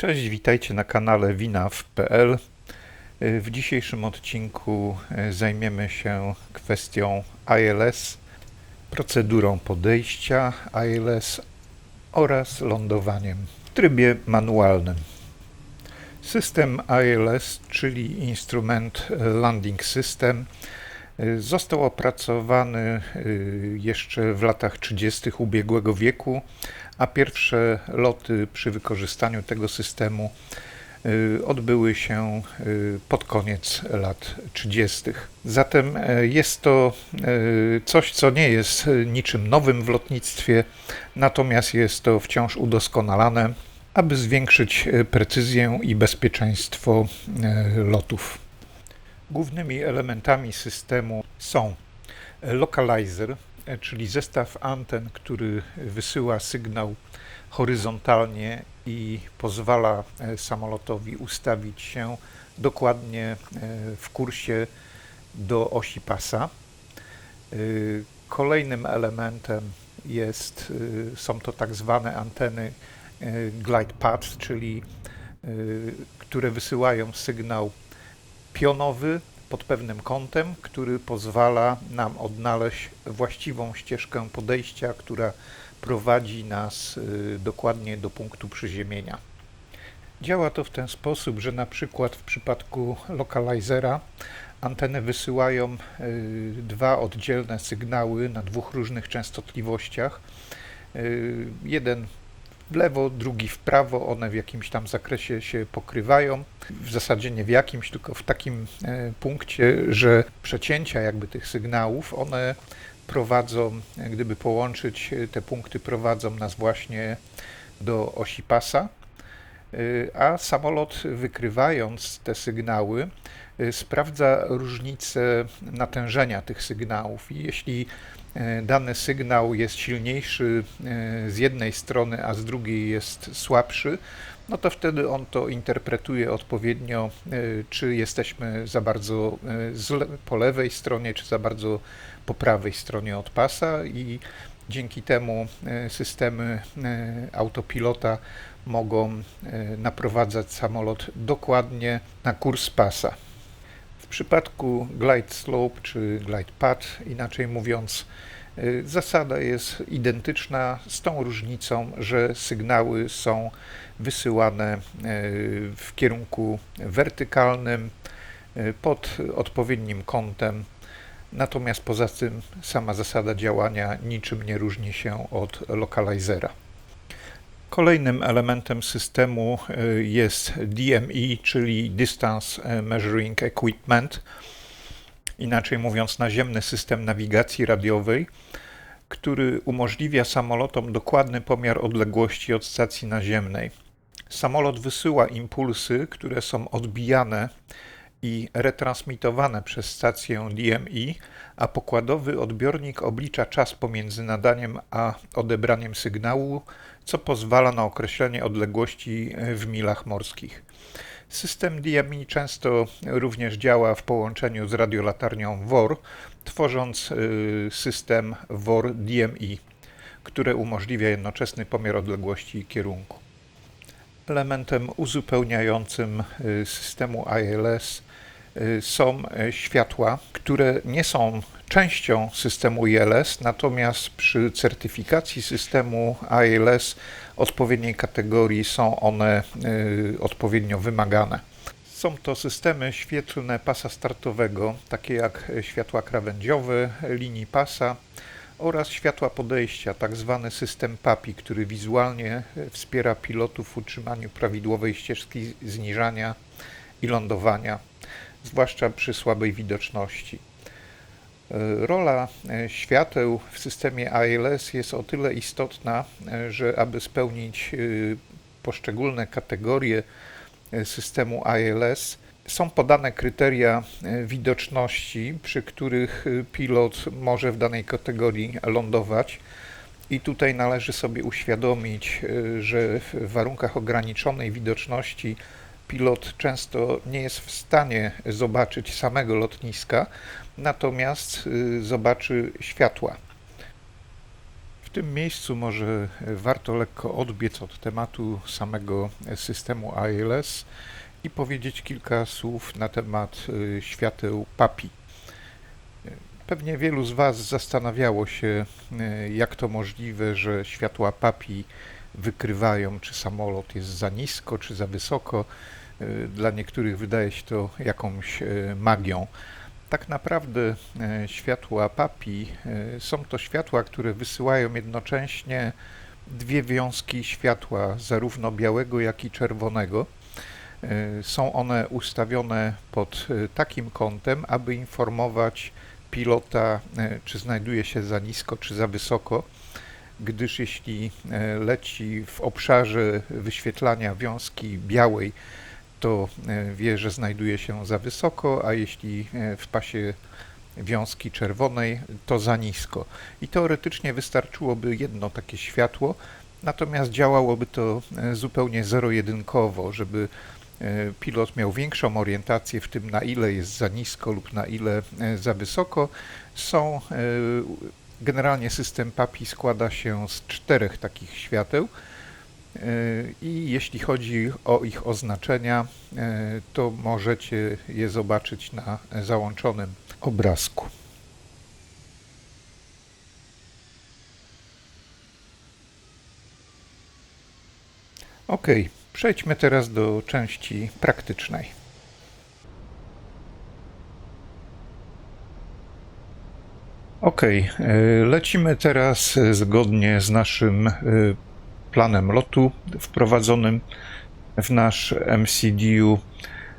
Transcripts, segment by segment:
Cześć, witajcie na kanale winaw.pl. W dzisiejszym odcinku e, zajmiemy się kwestią ILS, procedurą podejścia ILS oraz lądowaniem w trybie manualnym. System ILS, czyli instrument Landing System, został opracowany e, jeszcze w latach 30. ubiegłego wieku, a pierwsze loty przy wykorzystaniu tego systemu y, odbyły się y, pod koniec lat 30. Zatem jest to coś, co nie jest niczym nowym w lotnictwie, natomiast jest to wciąż udoskonalane, aby zwiększyć precyzję i bezpieczeństwo lotów. Głównymi elementami systemu są lokalizer, E, czyli zestaw anten, który wysyła sygnał horyzontalnie i pozwala e, samolotowi ustawić się dokładnie e, w kursie do osi pasa. Kolejnym elementem jest, są to tak zwane anteny glide path, czyli które wysyłają sygnał pionowy pod pewnym kątem, który pozwala nam odnaleźć właściwą ścieżkę podejścia, która prowadzi nas y, dokładnie do punktu przyziemienia. Działa to w ten sposób, że na przykład w przypadku lokalizera anteny wysyłają y, dwa oddzielne sygnały na dwóch różnych częstotliwościach. Y, jeden w lewo, drugi w prawo. One w jakimś tam zakresie się pokrywają. W zasadzie nie w jakimś, tylko w takim e, punkcie, że przecięcia jakby tych sygnałów, one prowadzą, gdyby połączyć e, te punkty, prowadzą nas właśnie do osi pasa, e, a samolot wykrywając te sygnały sprawdza różnicę natężenia tych sygnałów i jeśli E, dany sygnał jest silniejszy e, z jednej strony, a z drugiej jest słabszy, no to wtedy on to interpretuje odpowiednio, e, czy jesteśmy za bardzo po lewej stronie, czy za bardzo po prawej stronie od pasa i dzięki temu systemy autopilota mogą naprowadzać samolot dokładnie na kurs pasa. Przypadku glide slope czy glide path, inaczej mówiąc, y, zasada jest identyczna z tą różnicą, że sygnały są wysyłane y, w kierunku wertykalnym y, pod odpowiednim kątem. Natomiast poza tym sama zasada działania niczym nie różni się od lokalizera. Kolejnym elementem systemu e, jest DME, czyli Distance e, Measuring Equipment, inaczej mówiąc naziemny system nawigacji radiowej, który umożliwia samolotom dokładny pomiar odległości od stacji naziemnej. Samolot wysyła impulsy, które są odbijane i retransmitowane przez stację DME, a pokładowy odbiornik oblicza czas pomiędzy nadaniem a odebraniem sygnału, co pozwala na określenie odległości w milach morskich. System DME często również działa w połączeniu z radiolatarnią WOR, tworząc y, system WOR DME, które umożliwia jednoczesny pomiar odległości i kierunku. Elementem uzupełniającym y, systemu ILS są światła, które nie są częścią systemu ILS, natomiast przy certyfikacji systemu ILS odpowiedniej kategorii są one y, odpowiednio wymagane. Są to systemy świetlne pasa startowego, takie jak światła krawędziowe, linii pasa oraz światła podejścia, tak zwany system PAPI, który wizualnie wspiera pilotów w utrzymaniu prawidłowej ścieżki zniżania i lądowania zwłaszcza przy słabej widoczności. E, rola e, świateł w systemie ALS jest o tyle istotna, e, że aby spełnić poszczególne kategorie systemu ALS, są podane kryteria widoczności, przy których pilot może w danej kategorii lądować. I tutaj należy sobie uświadomić, że w warunkach ograniczonej widoczności pilot często nie jest w stanie zobaczyć samego lotniska, natomiast y, zobaczy światła. W tym miejscu może warto lekko odbiec od tematu samego systemu ILS i powiedzieć kilka słów na temat y, świateł PAPI. Pewnie wielu z Was zastanawiało się, y, jak to możliwe, że światła PAPI wykrywają, czy samolot jest za nisko, czy za wysoko. Y, Dla niektórych wydaje się to jakąś y, magią. Tak naprawdę e, światła PAPI są to światła, które wysyłają jednocześnie dwie wiązki światła, zarówno białego, jak i czerwonego. Są one ustawione pod takim kątem, aby informować pilota, czy znajduje się za nisko, czy za wysoko, gdyż jeśli leci w obszarze wyświetlania wiązki białej, to e, wie, że znajduje się za wysoko, a jeśli e, w pasie wiązki czerwonej, to za nisko. I teoretycznie wystarczyłoby jedno takie światło, natomiast działałoby to e, zupełnie zero-jedynkowo, żeby pilot miał większą orientację w tym, na ile jest za nisko lub na ile za wysoko. Są generalnie system PAPI składa się z czterech takich świateł. E, I jeśli chodzi o ich oznaczenia, e, to możecie je zobaczyć na załączonym obrazku. Ok, przejdźmy teraz do części praktycznej. Ok, e, lecimy teraz zgodnie z naszym planem lotu wprowadzonym w nasz MCDU.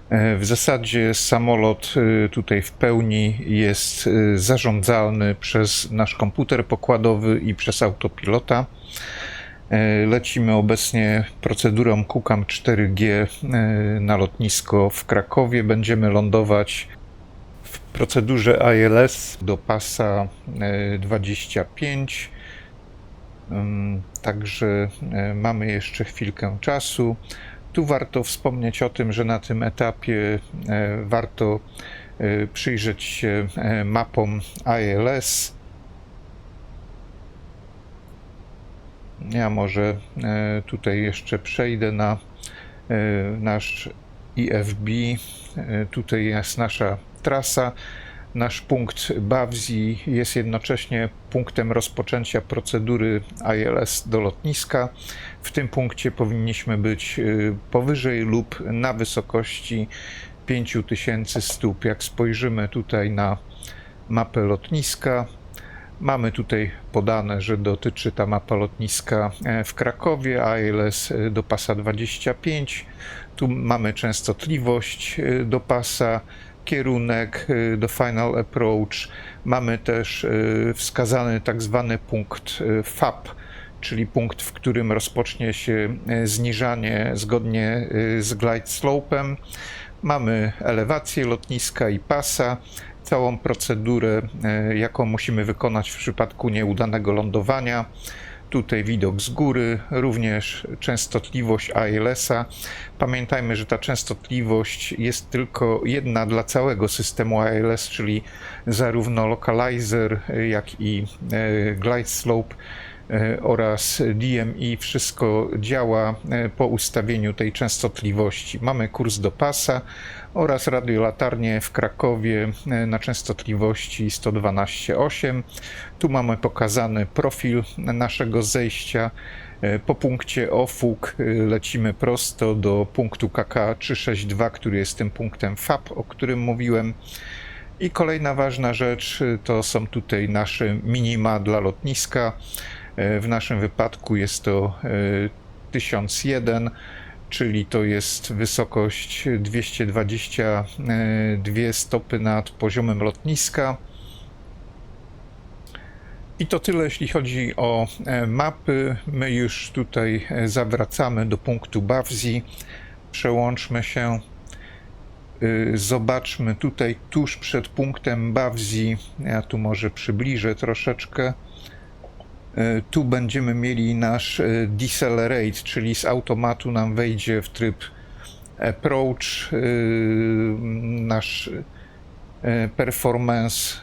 E, W zasadzie samolot e, tutaj w pełni jest e, zarządzalny przez nasz komputer pokładowy i przez autopilota. Lecimy obecnie procedurą KUKAM 4G e, na lotnisko w Krakowie. Będziemy lądować w procedurze ILS do pasa e, 25. Także e, mamy jeszcze chwilkę czasu. Tu warto wspomnieć o tym, że na tym etapie e, warto e, przyjrzeć się mapom ILS. Ja może tutaj jeszcze przejdę na nasz IFB. Tutaj jest nasza trasa. Nasz punkt Bawzi jest jednocześnie punktem rozpoczęcia procedury ILS do lotniska. W tym punkcie powinniśmy być y, powyżej lub na wysokości 5000 stóp. Jak spojrzymy tutaj na mapę lotniska, mamy tutaj podane, że dotyczy ta mapa lotniska e, w Krakowie, ILS e, do pasa 25. Tu mamy częstotliwość e, do pasa kierunek y, do Final Approach. Mamy też y, wskazany tak zwany punkt y, FAP, czyli punkt, w którym rozpocznie się zniżanie zgodnie z glide slope'em. Mamy elewację lotniska i pasa, całą procedurę, jaką musimy wykonać w przypadku nieudanego lądowania. Tutaj widok z góry, również częstotliwość ILS-a. Pamiętajmy, że ta częstotliwość jest tylko jedna dla całego systemu ILS, czyli zarówno localizer, jak i e, glide slope oraz DMI, wszystko działa e, po ustawieniu tej częstotliwości. Mamy kurs do pasa oraz radiolatarnię w Krakowie e, na częstotliwości 112,8. Tu mamy pokazany profil naszego zejścia. E, Po punkcie OFUK e, lecimy prosto do punktu KK 362, który jest tym punktem FAP, o którym mówiłem. I kolejna ważna rzecz e, to są tutaj nasze minima dla lotniska. E, W naszym wypadku jest to e, 1001, czyli to jest wysokość 222 stopy nad poziomem lotniska. I to tyle, jeśli chodzi o e, mapy. My już tutaj e, zawracamy do punktu Bawzi. Przełączmy się. Zobaczmy tutaj tuż przed punktem Bawzi. Ja tu może przybliżę troszeczkę. Y, Tu będziemy mieli nasz y, decelerate, czyli z automatu nam wejdzie w tryb approach y, nasz performance.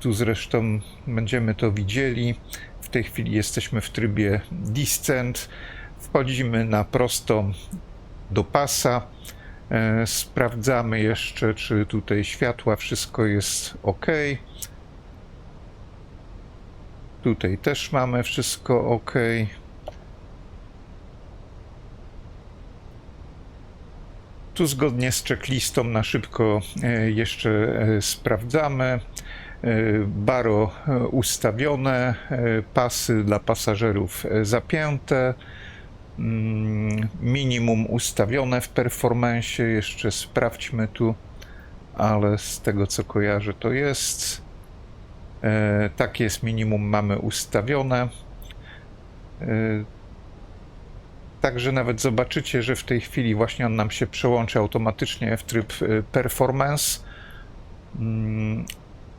Tu zresztą będziemy to widzieli. W tej chwili jesteśmy w trybie Descent. Wchodzimy na prostą do pasa. E, Sprawdzamy jeszcze, czy tutaj światła, wszystko jest ok. Tutaj też mamy wszystko ok. Tu zgodnie z checklistą na szybko e, jeszcze e, sprawdzamy. E, Baro ustawione, pasy dla pasażerów zapięte, mm, minimum ustawione w performance. Jeszcze sprawdźmy tu, ale z tego co kojarzę, to jest. E, Tak jest, minimum mamy ustawione. E, Także nawet zobaczycie, że w tej chwili właśnie on nam się przełączy automatycznie w tryb e, performance. Mm,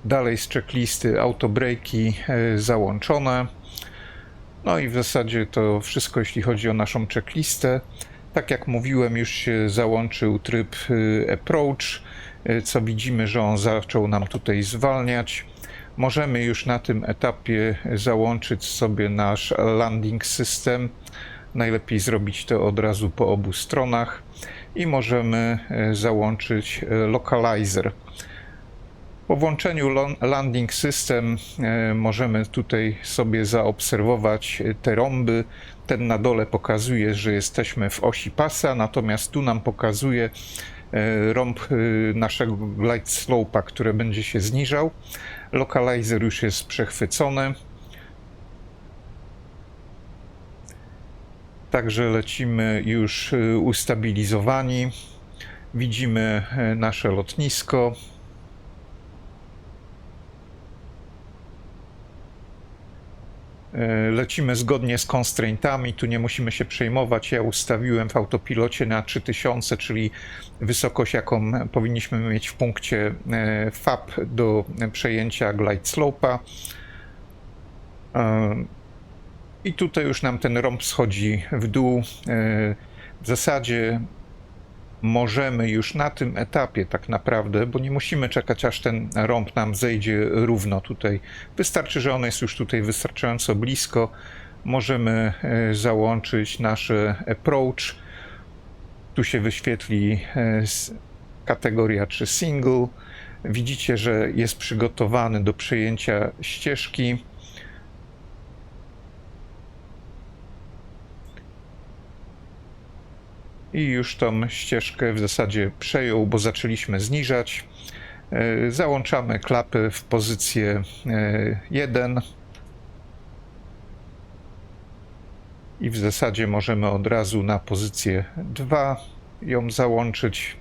Dalej z checklisty autobreki e, załączone. No i w zasadzie to wszystko, jeśli chodzi o naszą checklistę. Tak jak mówiłem, już się załączył tryb approach, co widzimy, że on zaczął nam tutaj zwalniać. Możemy już na tym etapie załączyć sobie nasz landing system. Najlepiej zrobić to od razu po obu stronach i możemy e, załączyć e, localizer. Po włączeniu landing system e, możemy tutaj sobie zaobserwować te rąby. Ten na dole pokazuje, że jesteśmy w osi pasa, natomiast tu nam pokazuje rąb naszego glide slope'a, który będzie się zniżał. Localizer już jest przechwycony. Także lecimy już y, ustabilizowani. Widzimy y, nasze lotnisko. Lecimy zgodnie z constraintami, tu nie musimy się przejmować. Ja ustawiłem w autopilocie na 3000, czyli wysokość, jaką powinniśmy mieć w punkcie y, FAP do przejęcia glide slope'a. Y, i tutaj już nam ten rąb schodzi w dół. E, W zasadzie możemy już na tym etapie tak naprawdę, bo nie musimy czekać aż ten rąb nam zejdzie równo tutaj. Wystarczy, że on jest już tutaj wystarczająco blisko. Możemy e, załączyć nasze approach. Tu się wyświetli e, kategoria czy single. Widzicie, że jest przygotowany do przejęcia ścieżki. I już tą ścieżkę w zasadzie przejął, bo zaczęliśmy zniżać. E, Załączamy klapy w pozycję 1 i w zasadzie możemy od razu na pozycję 2 ją załączyć.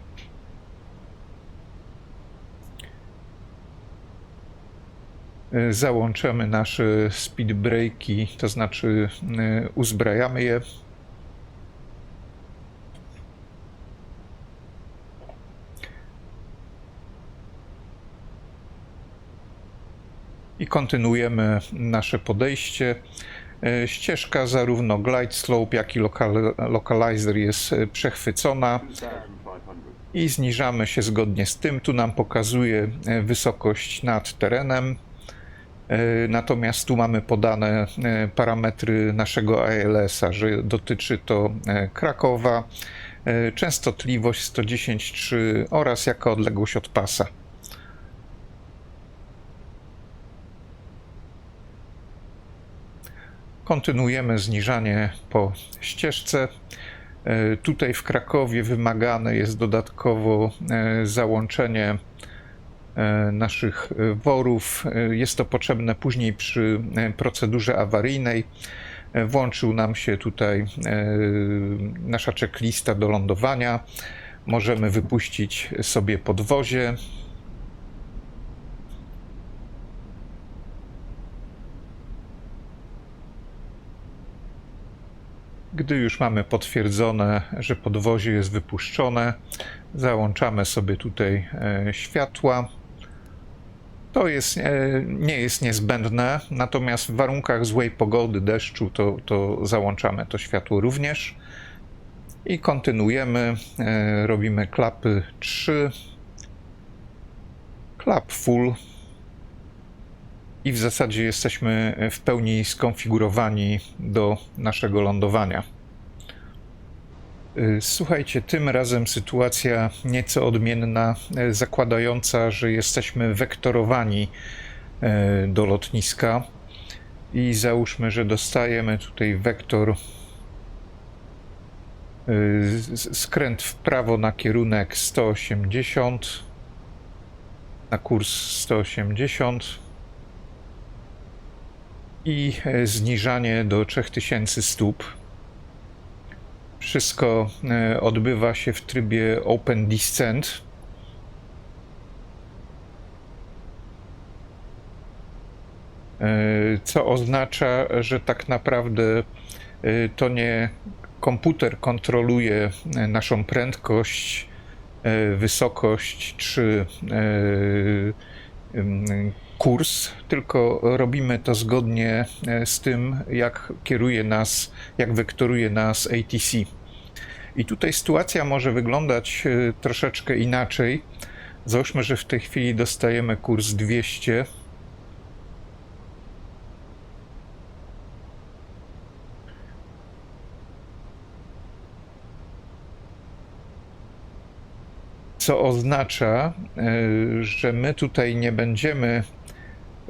E, Załączamy nasze speed breaki, to znaczy e, uzbrajamy je. I kontynuujemy nasze podejście. E, Ścieżka zarówno glide slope, jak i lokal, localizer jest e, przechwycona i zniżamy się zgodnie z tym. Tu nam pokazuje e, wysokość nad terenem. Natomiast tu mamy podane parametry naszego ALS-a, że dotyczy to Krakowa, częstotliwość 110.3 oraz jaka odległość od pasa. Kontynuujemy zniżanie po ścieżce. E, Tutaj w Krakowie wymagane jest dodatkowo e, załączenie e, naszych worów. Jest to potrzebne później przy procedurze awaryjnej. Włączył nam się tutaj nasza checklista do lądowania. Możemy wypuścić sobie podwozie. Gdy już mamy potwierdzone, że podwozie jest wypuszczone, załączamy sobie tutaj e, światła. To jest, e, nie jest niezbędne, natomiast w warunkach złej pogody, deszczu, to, to załączamy to światło również. I kontynuujemy. E, Robimy klapy 3, klap full i w zasadzie jesteśmy w pełni skonfigurowani do naszego lądowania. Y, Słuchajcie, tym razem sytuacja nieco odmienna, y, zakładająca, że jesteśmy wektorowani y, do lotniska i załóżmy, że dostajemy tutaj wektor skręt w prawo na kierunek 180 na kurs 180 i e, zniżanie do 3000 stóp. Wszystko e, odbywa się w trybie Open Descent. E, Co oznacza, że tak naprawdę to nie komputer kontroluje naszą prędkość, wysokość czy kurs, tylko robimy to zgodnie e, z tym, jak kieruje nas, jak wektoruje nas ATC. I tutaj sytuacja może wyglądać e, troszeczkę inaczej. Załóżmy, że w tej chwili dostajemy kurs 200. Co oznacza, e, że my tutaj nie będziemy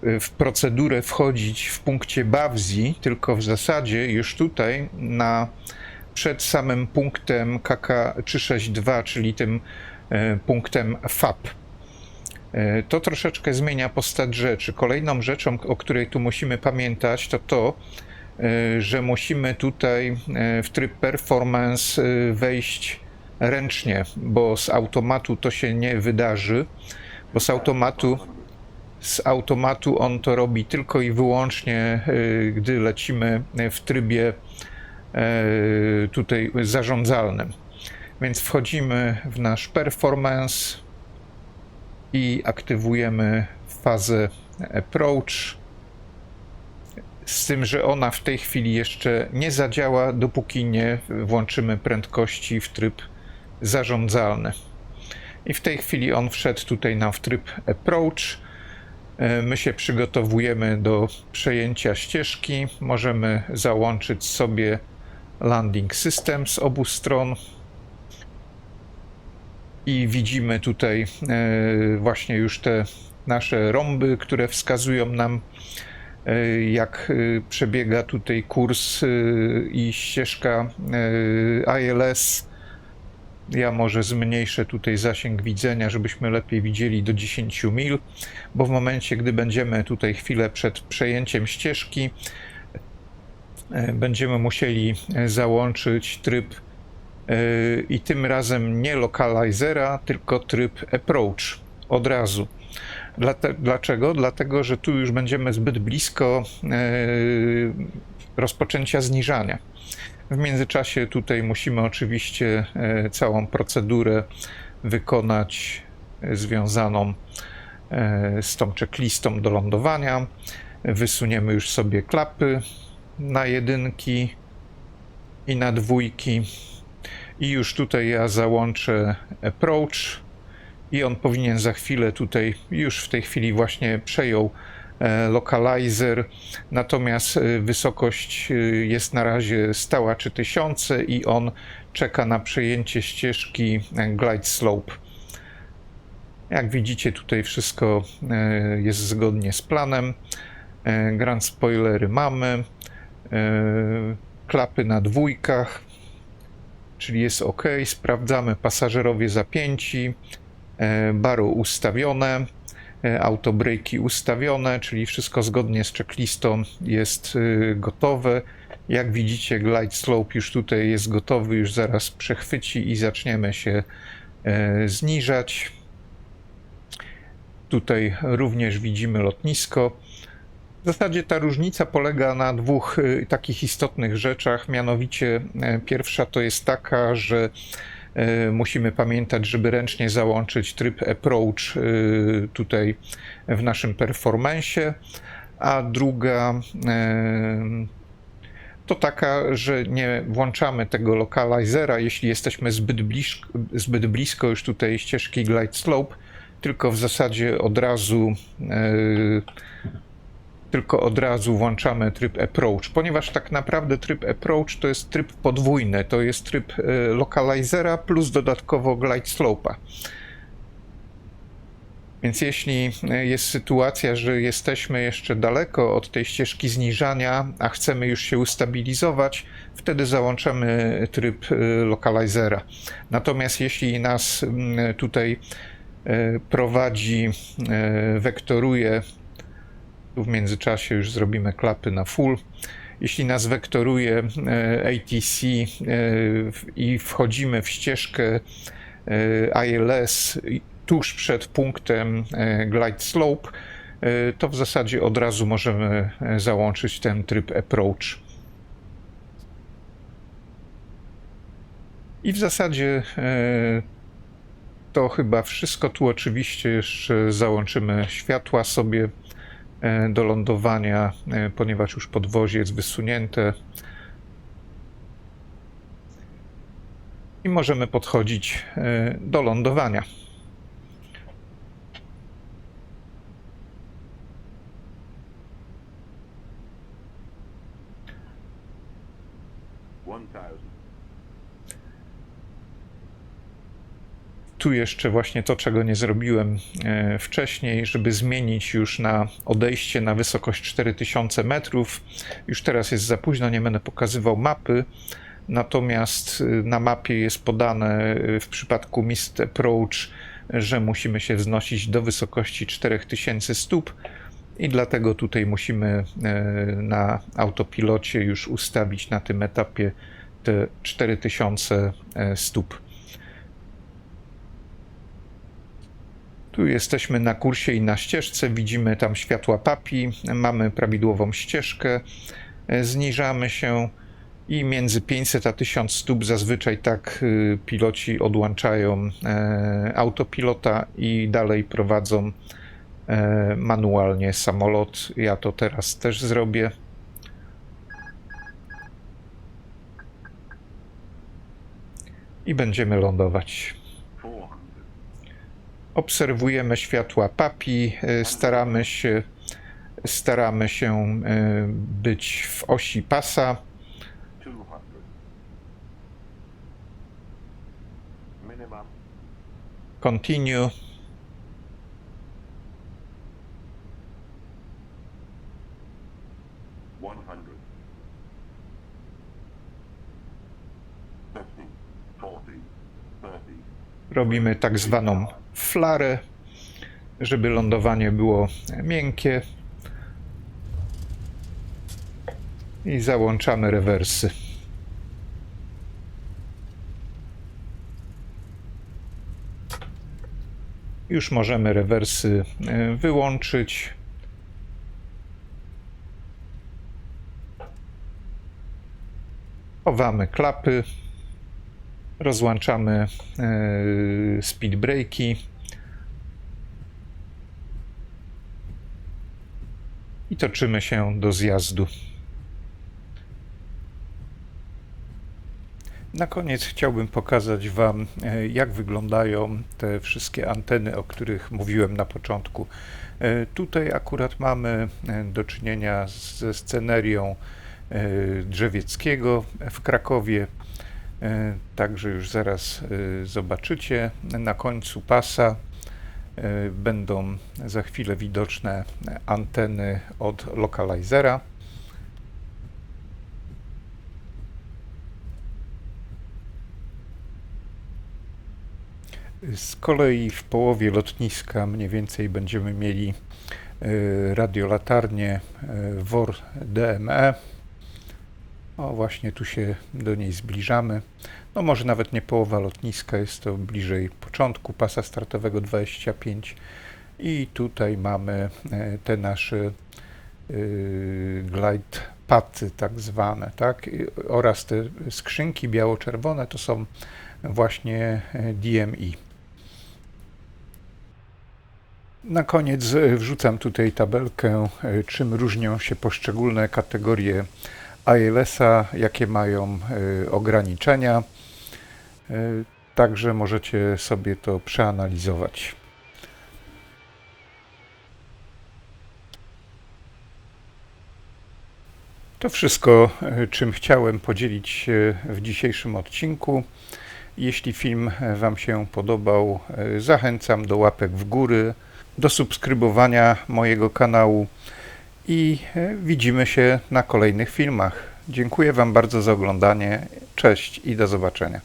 w procedurę wchodzić w punkcie Bawzi, tylko w zasadzie już tutaj na przed samym punktem KK362, czyli tym e, punktem FAP. E, To troszeczkę zmienia postać rzeczy. Kolejną rzeczą, o której tu musimy pamiętać, to to, e, że musimy tutaj w tryb performance wejść ręcznie, bo z automatu to się nie wydarzy, bo z automatu z automatu on to robi tylko i wyłącznie, e, gdy lecimy w trybie e, tutaj zarządzalnym. Więc wchodzimy w nasz performance i aktywujemy fazę approach. Z tym, że ona w tej chwili jeszcze nie zadziała, dopóki nie włączymy prędkości w tryb zarządzalny. I w tej chwili on wszedł tutaj nam w tryb approach. E, My się przygotowujemy do przejęcia ścieżki. Możemy załączyć sobie landing system z obu stron. I widzimy tutaj e, właśnie już te nasze rąby, które wskazują nam, e, jak przebiega tutaj kurs i ścieżka ILS. Ja może zmniejszę tutaj zasięg widzenia, żebyśmy lepiej widzieli do 10 mil, bo w momencie, gdy będziemy tutaj chwilę przed przejęciem ścieżki, e, będziemy musieli e, załączyć tryb e, i tym razem nie lokalizera, tylko tryb approach od razu. Dlaczego? Dlatego, że tu już będziemy zbyt blisko rozpoczęcia zniżania. W międzyczasie tutaj musimy oczywiście e, całą procedurę wykonać e, związaną e, z tą checklistą do lądowania. Wysuniemy już sobie klapy na jedynki i na dwójki. I już tutaj ja załączę approach i on powinien za chwilę tutaj, już w tej chwili właśnie przejął localizer, natomiast e, wysokość e, jest na razie stała 3000 i on czeka na przejęcie ścieżki e, glide slope. Jak widzicie tutaj wszystko e, jest zgodnie z planem. E, Grand spoilery mamy, e, klapy na dwójkach, czyli jest ok. Sprawdzamy pasażerowie zapięci, e, baro ustawione, e, autobrejki ustawione, czyli wszystko zgodnie z checklistą jest e, gotowe. Jak widzicie, glide slope już tutaj jest gotowy, już zaraz przechwyci i zaczniemy się e, zniżać. Tutaj również widzimy lotnisko. W zasadzie ta różnica polega na dwóch takich istotnych rzeczach. Mianowicie, pierwsza to jest taka, że musimy pamiętać, żeby ręcznie załączyć tryb approach y, tutaj w naszym performanceie, a druga e, to taka, że nie włączamy tego lokalizera, jeśli jesteśmy zbyt blisko, zbyt blisko już tutaj ścieżki glide slope, tylko w zasadzie od razu e, tylko od razu włączamy tryb approach, ponieważ tak naprawdę tryb approach to jest tryb podwójny, to jest tryb e, localizera plus dodatkowo glide slope'a. Więc jeśli e, jest sytuacja, że jesteśmy jeszcze daleko od tej ścieżki zniżania, a chcemy już się ustabilizować, wtedy załączamy tryb e, localizera. Natomiast jeśli nas mm, tutaj prowadzi, wektoruje, w międzyczasie już zrobimy klapy na full, jeśli nas wektoruje ATC i wchodzimy w ścieżkę ILS tuż przed punktem e, glide slope, e, to w zasadzie od razu możemy e, załączyć ten tryb approach. I w zasadzie to chyba wszystko. Tu oczywiście jeszcze załączymy światła sobie do lądowania, ponieważ już podwozie jest wysunięte. I możemy podchodzić do lądowania. Tu jeszcze właśnie to, czego nie zrobiłem e, wcześniej, żeby zmienić już na odejście na wysokość 4000 metrów. Już teraz jest za późno, nie będę pokazywał mapy. Natomiast e, na mapie jest podane e, w przypadku Mist Approach, że musimy się wznosić do wysokości 4000 stóp i dlatego tutaj musimy na autopilocie już ustawić na tym etapie te 4000 stóp. Tu jesteśmy na kursie i na ścieżce, widzimy tam światła papi, mamy prawidłową ścieżkę, e, zniżamy się i między 500 a 1000 stóp zazwyczaj tak y, piloci odłączają e, autopilota i dalej prowadzą e, manualnie samolot. Ja to teraz też zrobię. I będziemy lądować obserwujemy światła papi, e, staramy się, staramy się e, być w osi pasa. Continue. Robimy tak zwaną flarę, żeby lądowanie było miękkie. I załączamy rewersy. Już możemy rewersy e, wyłączyć. Chowamy klapy rozłączamy e, speed breaki i toczymy się do zjazdu. Na koniec chciałbym pokazać Wam, e, jak wyglądają te wszystkie anteny, o których mówiłem na początku. E, tutaj akurat mamy do czynienia ze scenerią Drzewieckiego w Krakowie. E, także już zaraz e, zobaczycie. Na końcu pasa e, będą za chwilę widoczne anteny od lokalizera. Z kolei w połowie lotniska mniej więcej będziemy mieli radiolatarnię WOR DME o, właśnie tu się do niej zbliżamy. No może nawet nie połowa lotniska, jest to bliżej początku pasa startowego 25 i tutaj mamy e, te nasze yy, glide paty tak zwane, tak? oraz te skrzynki biało-czerwone to są właśnie e, DMI. Na koniec wrzucam tutaj tabelkę, czym różnią się poszczególne kategorie ILS-a, jakie mają y, ograniczenia. Y, także możecie sobie to przeanalizować. To wszystko, e, czym chciałem podzielić się w dzisiejszym odcinku. Jeśli film Wam się podobał, zachęcam do łapek w góry, do subskrybowania mojego kanału i e, widzimy się na kolejnych filmach. Dziękuję Wam bardzo za oglądanie. Cześć i do zobaczenia.